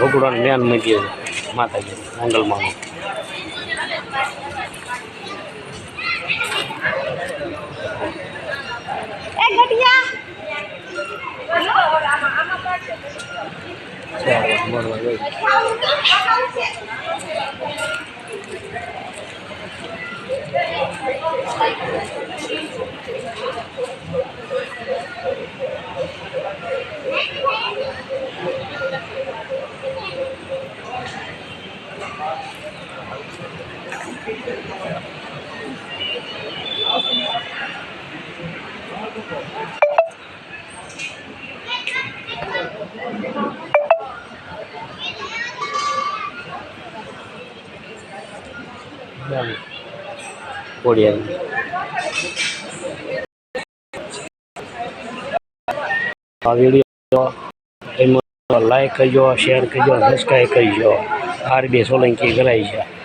ભગવાન મેન મંદિર માતાજી મંગલમાનું that one. I'm on my way. Thank આ લાઈક કરજો શેર કરજો સબસ્ક્રાઈબ કરજો. આરબી સોલંકી કરાય છે.